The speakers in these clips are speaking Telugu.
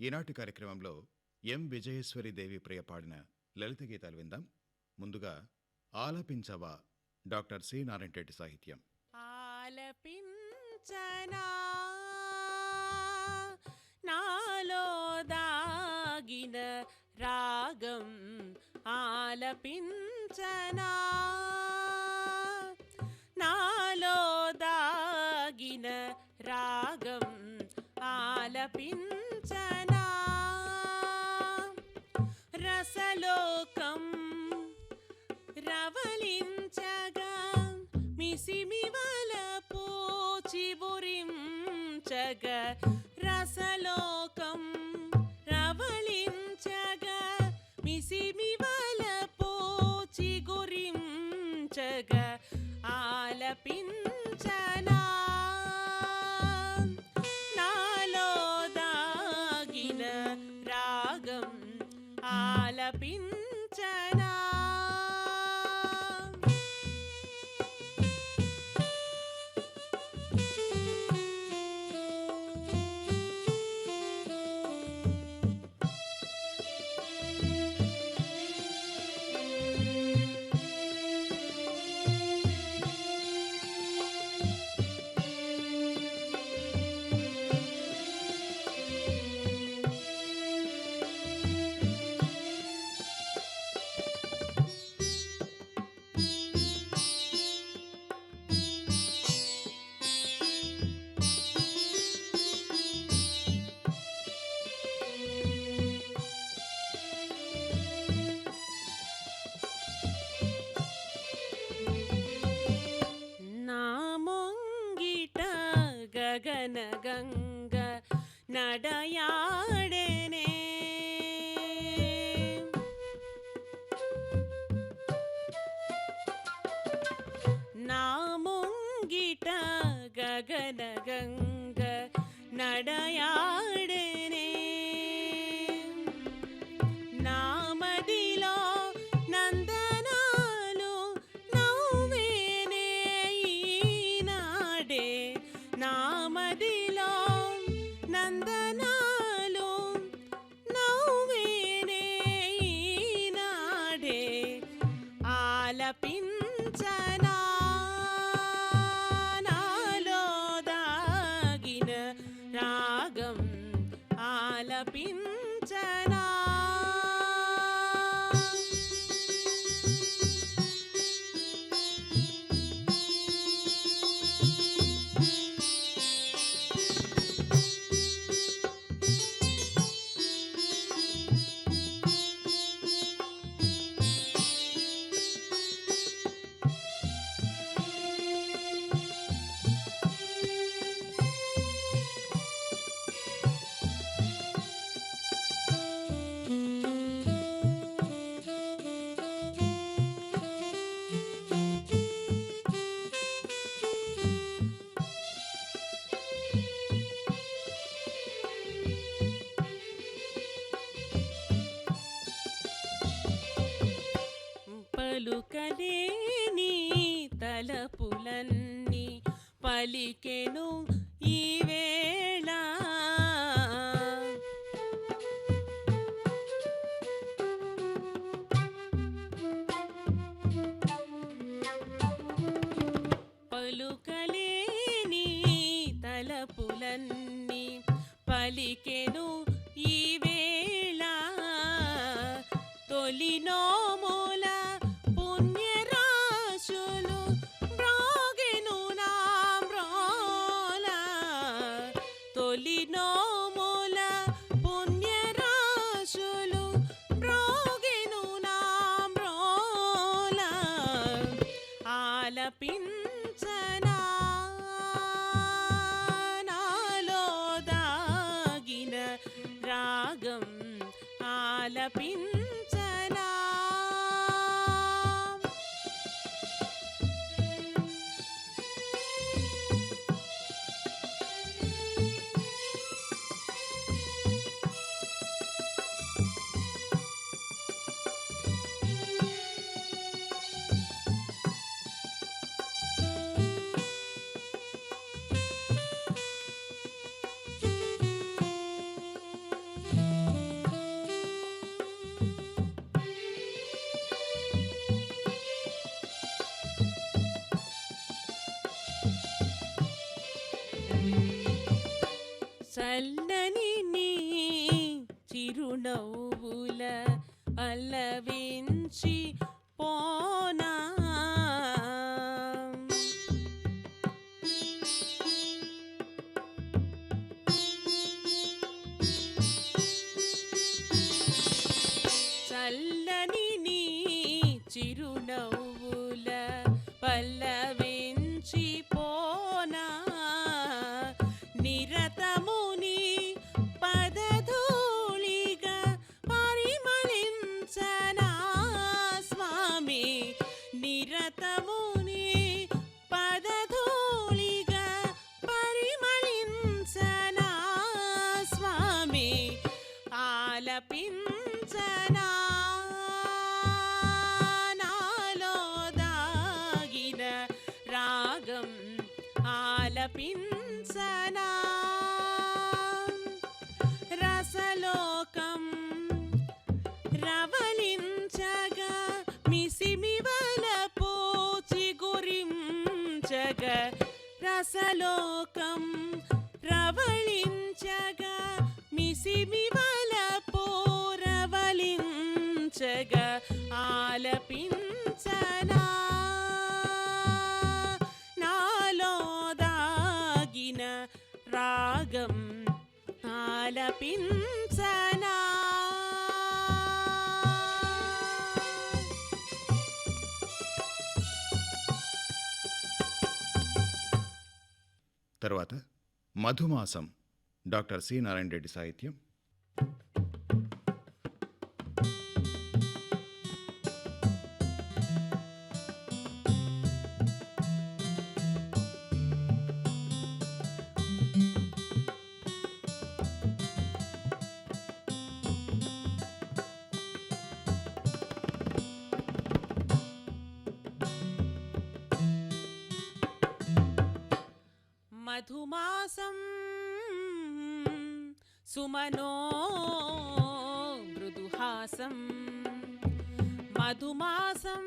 ఈనాటి కార్యక్రమంలో ఎం విజయేశ్వరి దేవి ప్రియ పాడిన లలిత గీతాలు విందాం. ముందుగా ఆలపించవా డాక్టర్ సి నారాయణ రెడ్డి సాహిత్యం. ఆలపించనా? నాలో దాగిన రాగం ఆలపించనా? నాలో దాగిన రాగం ఆలపిన్ ഗഗന ഗംഗ നടയാട நாமதே పలుకలేని తలపులన్నీ పలికెను ఈవేళ పలుకలేని తలపులన్నీ పలికెను ఆలపించనా తర్వాత మధుమాసం. Doctor C. నారాయణ రెడ్డి సాహిత్యం. మధుమాసం సుమనో మృదుహాసం. మధుమాసం.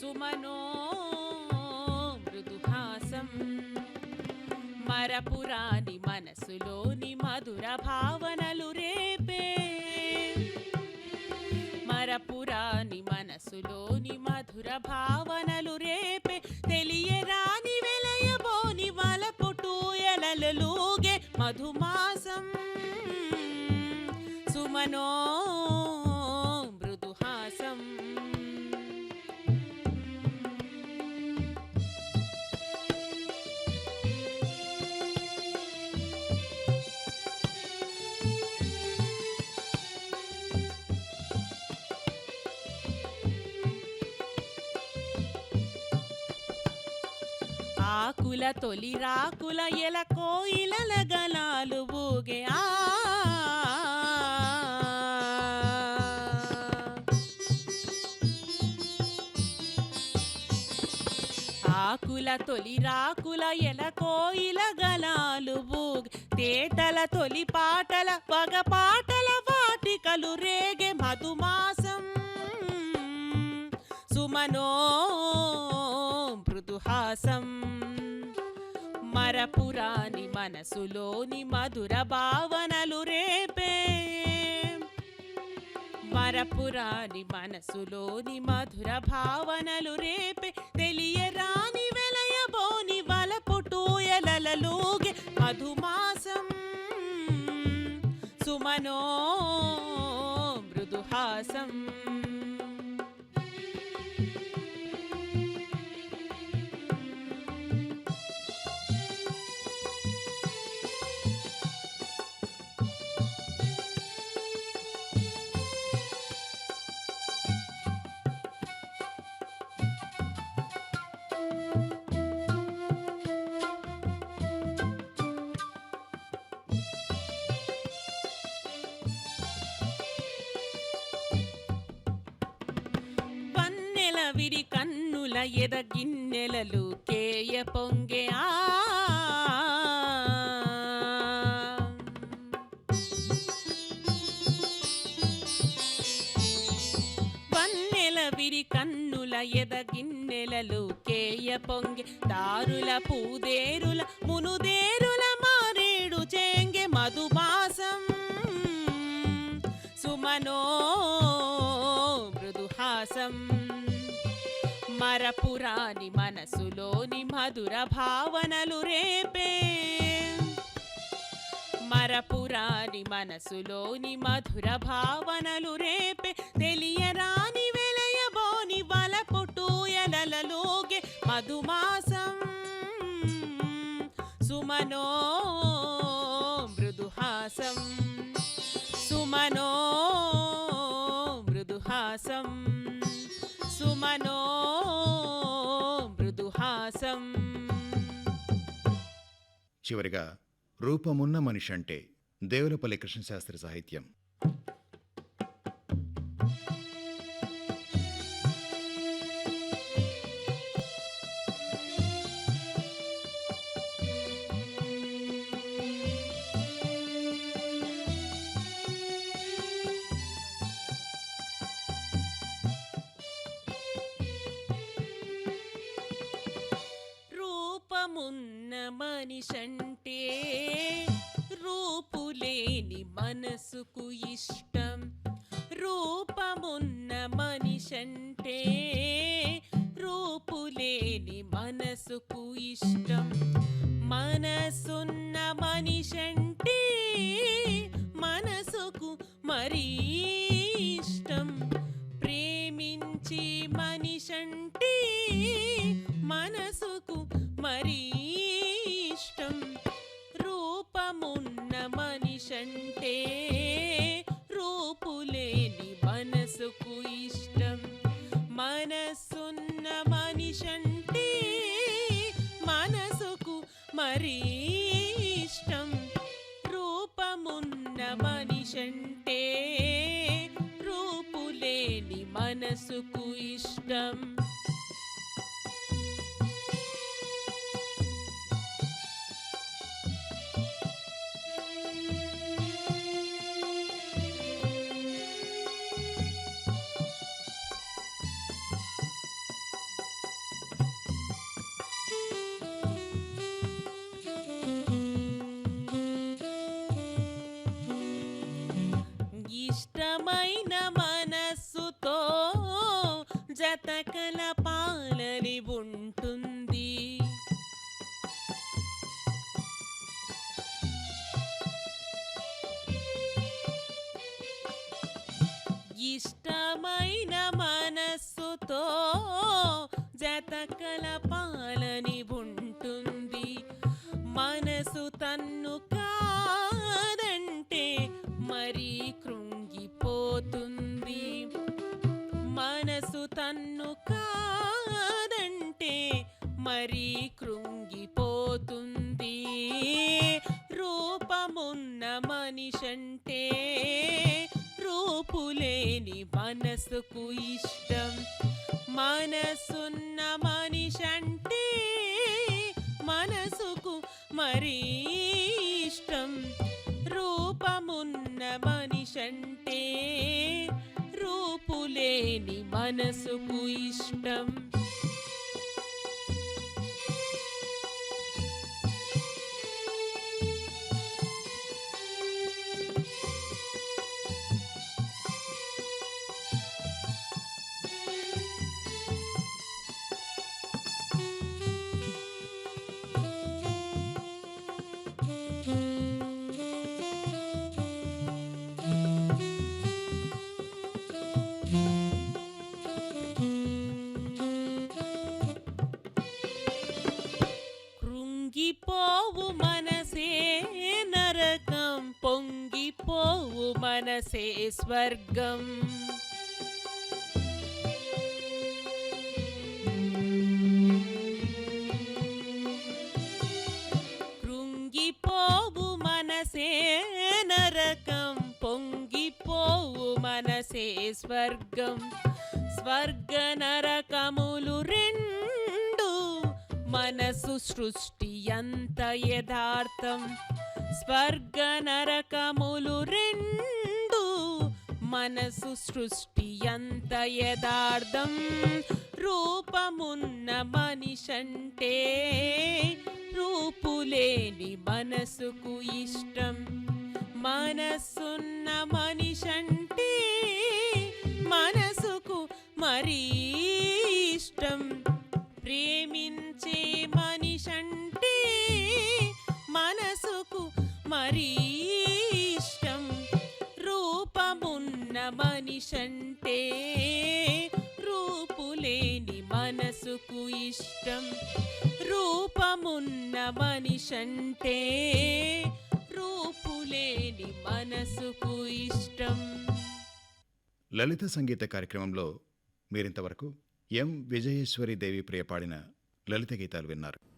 సుమనో మృదుహాసం. మరపురాని మనసులోని మధుర భావనలు రేపే. మరపురాని మనసులోని మధుర భావనలు రేపే. తెలియరా ఎలలలుగే మధుమాసం. సుమనో ఆకుల తొలి రాకుల ఎల కోయిలల గలాలు ఊగే. ఆ! ఆకుల తొలి రాకుల ఎల కోయిల గలాలు బూగ్ తేటల తొలి పాటల పగ పాటల వాటికలు రేగే మధుమాసం. సుమనో మృదుహాసం. మరపురాని మనసులోని మధుర భావనలు రేపే. మరపురాని మనసులోని మధుర భావనలు రేపే. తెలియరాని వెలయబోని వలపుటు ఎలలలోగే మధుమాసం. సుమనో మృదుహాసం. వన్నెల కన్నుల ఎద గిన్నెలలు కేయ పొంగే ఆ. విరి కన్నుల ఎద గిన్నెలలు కేయ పొంగే దారుల పూదేరుల మునుదేరుల మరపురాని మనసులోని మధుర భావనలు రేపే. మరపురాని మనసులోని మధుర భావనలు రేపే. తెలియరాని వెలయబోని వలపుటూయలలోగే మధుమాసం సుమనో మృదుహాసం. చివరిగా రూపమున్న మనిషి అంటే దేవులపల్లి కృష్ణశాస్త్రి సాహిత్యం. మనిషంటే రూపులేని మనసుకు ఇష్టం. రూపమున్న మనిషంటే రూపులేని మనసుకు ఇష్టం. మనసున్న మనిషంటే మనసుకు మరీ ఇష్టం. ప్రేమించి మనిషంటే మనసుకు మరీ మరీ ఇష్టమైన మనస్సుతో జతకల పాలని ఉంటుంది. మనసు తన్ను కాదంటే మరీ కృంగిపోతుంది. మనసు తన్ను కాదంటే మరీ మనసుకు ఇష్టం. మనసున్న మనిషంటే మనసుకు మరీ ఇష్టం. రూపమున్న మనిషంటే రూపులేని మనసుకు ఇష్టం. మనసే స్వర్గం కృంగిపోవు మనసే నరకం పొంగిపోవు మనసే స్వర్గం స్వర్గ నరకములు రెండు మనసు సృష్టి అంత యథార్థం స్వర్గ నరకములు రెండు మనసు సృష్టి అంత యథార్థం. రూపమున్న మనిషంటే రూపులేని మనసుకు ఇష్టం. మనసున్న మనిషంటే మనసుకు మరీ ఇష్టం. ప్రేమించే మనిషంటే మనసుకు మరీ మనిషంటే రూపులేని మనసుకు ఇష్టం. రూపమున్న మనిషంటే రూపులేని మనసుకు ఇష్టం. లలిత సంగీత కార్యక్రమంలో మీరింతవరకు ఎం విజయేశ్వరి దేవి ప్రియపాడిన లలిత గీతాలు విన్నారు.